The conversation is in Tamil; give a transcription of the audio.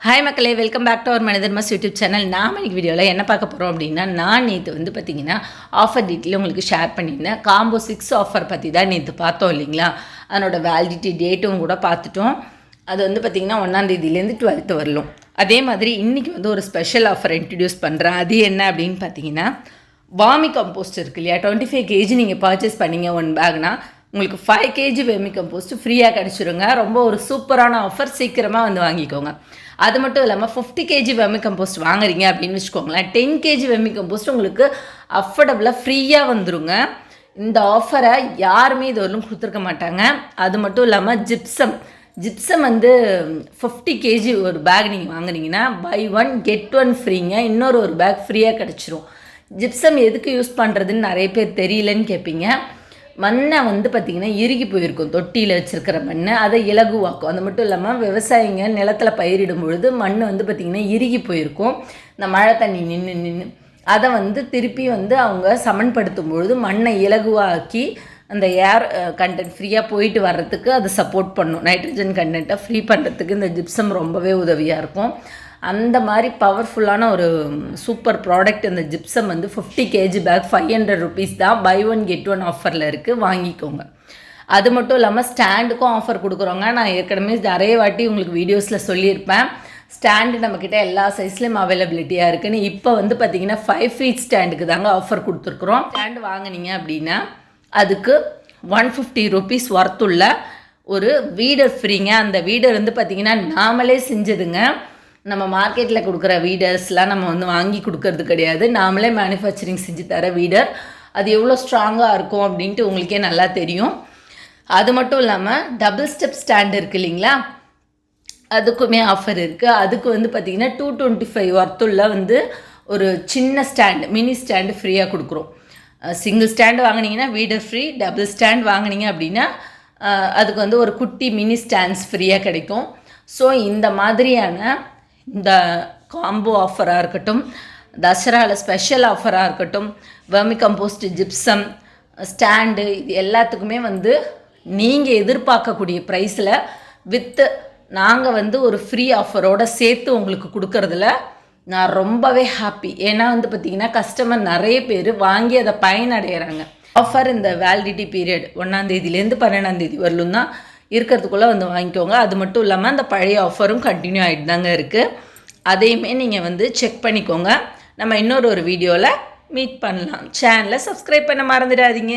ஹாய் மக்களே. வெல்கம் பேக் டு அவர் மனிதர்மஸ் யூடியூப் சேனல் நாம் இன்னைக்கு வீடியோவில் என்ன பார்க்க போகிறோம் அப்படின்னா நான் நேற்று வந்து பார்த்தீங்கன்னா ஆஃபர் டீட்டெயில் உங்களுக்கு ஷேர் பண்ணியிருந்தேன். காம்போ சிக்ஸ் ஆஃபர் பற்றி தான் நேற்று பார்த்தோம் இல்லைங்களா? அதனோட வேலிடிட்டி டேட்டும் கூட பார்த்துட்டோம். அது வந்து பார்த்திங்கன்னா ஒன்றாந்தேதியிலேருந்து டுவெல்த்து வரலும். அதே மாதிரி இன்றைக்கி வந்து ஒரு ஸ்பெஷல் ஆஃபர் இன்ட்ரடியூஸ் பண்ணுறேன் அது என்ன அப்படின்னு பார்த்தீங்கன்னா வாமி கம்போஸ்ட் இருக்கு இல்லையா? டுவெண்ட்டி ஃபைவ் கேஜி நீங்கள் பர்ச்சேஸ் பண்ணீங்க ஒன் பேக்னால் உங்களுக்கு ஃபைவ் கேஜி வெமி கம்போஸ்ட் ஃப்ரீயாக கிடச்சிருங்க. ரொம்ப ஒரு சூப்பரான ஆஃபர் சீக்கிரமாக வந்து வாங்கிக்கோங்க. அது மட்டும் இல்லாமல் ஃபிஃப்டி கேஜி வெமி கம்போஸ்ட் வாங்குறீங்க அப்படின்னு வச்சுக்கோங்களேன். டென் கேஜி வெமி கம்போஸ்ட் உங்களுக்கு அஃபோர்டபுளாக ஃப்ரீயாக வந்துருங்க. இந்த ஆஃபரை யாருமே இது வரலும் கொடுத்துருக்க மாட்டாங்க. அது மட்டும் இல்லாமல் ஜிப்சம் ஜிப்சம் வந்து ஃபிஃப்டி கேஜி ஒரு பேக் நீங்கள் வாங்குனீங்கன்னா பை ஒன் கெட் ஒன் ஃப்ரீங்க இன்னொரு ஒரு பேக் ஃப்ரீயாக கிடச்சிரும். ஜிப்சம் எதுக்கு யூஸ் பண்ணுறதுன்னு நிறைய பேர் தெரியலன்னு கேட்பீங்க மண்ணை வந்து பார்த்திங்கன்னா இறுகி போயிருக்கும். தொட்டியில் வச்சுருக்கிற மண் அதை இலகுவாக்கும். அது மட்டும் இல்லாமல் விவசாயிங்க நிலத்தில் பயிரிடும் பொழுது மண் வந்து பார்த்திங்கன்னா இறுகி போயிருக்கும். இந்த மழை தண்ணி நின்று நின்று அதை வந்து திருப்பி வந்து அவங்க சமன்படுத்தும் பொழுது மண்ணை இலகுவாக்கி அந்த ஏர் கண்டென்ட் ஃப்ரீயாக போயிட்டு வர்றதுக்கு அது சப்போர்ட் பண்ணும். நைட்ரஜன் கண்டென்ட்டை ஃப்ரீ பண்ணுறதுக்கு இந்த ஜிப்சம் ரொம்பவே உதவியாக இருக்கும். அந்த மாதிரி பவர்ஃபுல்லான ஒரு சூப்பர் ப்ராடக்ட் இந்த ஜிப்சம் வந்து fifty KG bag five hundred rupees தான். பை ஒன் கெட் ஒன் ஆஃபரில் இருக்குது வாங்கிக்கோங்க. அது மட்டும் இல்லாமல் ஸ்டாண்டுக்கும் ஆஃபர் கொடுக்குறோங்க. நான் ஏற்கனவே நிறைய வாட்டி உங்களுக்கு வீடியோஸில் சொல்லியிருப்பேன். ஸ்டாண்டு நம்மக்கிட்ட எல்லா சைஸ்லேயும் அவைலபிலிட்டியாக இருக்குன்னு. இப்போ வந்து பார்த்தீங்கன்னா ஃபைவ் ஃபீட் ஸ்டாண்டுக்கு தாங்க ஆஃபர் கொடுத்துருக்குறோம். ஸ்டாண்டு வாங்கினீங்க அப்படின்னா அதுக்கு ஒன் ஃபிஃப்டி ருபீஸ் ஒர்த்துள்ள ஒரு வீடர் ஃப்ரீங்க அந்த வீடர் வந்து பார்த்திங்கன்னா நாமளே செஞ்சதுங்க. நம்ம மார்க்கெட்டில் கொடுக்குற வீடர்ஸ்லாம் நம்ம வந்து வாங்கி கொடுக்கறது கிடையாது. நாமளே மேனுஃபேக்சரிங் செஞ்சு தர வீடர் அது எவ்வளோ ஸ்ட்ராங்காக இருக்கும் அப்படின்ட்டு உங்களுக்கே நல்லா தெரியும். அது மட்டும் இல்லாமல் டபுள் ஸ்டெப் ஸ்டாண்ட் இருக்குது இல்லைங்களா? அதுக்குமே ஆஃபர் இருக்குது அதுக்கு வந்து பார்த்திங்கன்னா டூ டுவெண்ட்டி ஃபைவ் ஒர்த்துள்ள வந்து ஒரு சின்ன ஸ்டாண்டு மினி ஸ்டாண்டு ஃப்ரீயாக கொடுக்குறோம். சிங்கிள் ஸ்டாண்டு வாங்கினீங்கன்னா வீடர் ஃப்ரீ டபுள் ஸ்டாண்ட் வாங்கினீங்க அப்படின்னா அதுக்கு வந்து ஒரு குட்டி மினி ஸ்டாண்ட்ஸ் ஃப்ரீயாக கிடைக்கும். ஸோ இந்த மாதிரியான இந்த காம்போ ஆஃபராக இருக்கட்டும் தசராவில் ஸ்பெஷல் ஆஃபராக இருக்கட்டும் வெர்மி கம்போஸ்ட் ஜிப்சம் ஸ்டாண்டு இது எல்லாத்துக்குமே வந்து நீங்கள் எதிர்பார்க்கக்கூடிய ப்ரைஸில் வித்து நாங்கள் வந்து ஒரு ஃப்ரீ ஆஃபரோடு சேர்த்து உங்களுக்கு கொடுக்கறதுல நான் ரொம்பவே ஹாப்பி ஏன்னா வந்து பார்த்திங்கன்னா கஸ்டமர் நிறைய பேர் வாங்கி அதை பயனடைகிறாங்க ஆஃபர் இந்த வேலிடிட்டி பீரியட் ஒன்றாந்தேதியிலேருந்து பன்னெண்டாந்தேதி வரலும் தான் இருக்கிறதுக்குள்ளே வந்து வாங்கிக்கோங்க. அது மட்டும் இல்லாமல் அந்த பழைய ஆஃபரும் கண்டினியூ ஆகிட்டு தாங்க இருக்குது அதையுமே நீங்கள் வந்து செக் பண்ணிக்கோங்க. நம்ம இன்னொரு ஒரு வீடியோவில் மீட் பண்ணலாம். சேனலை சப்ஸ்கிரைப் பண்ண மறந்துடாதீங்க.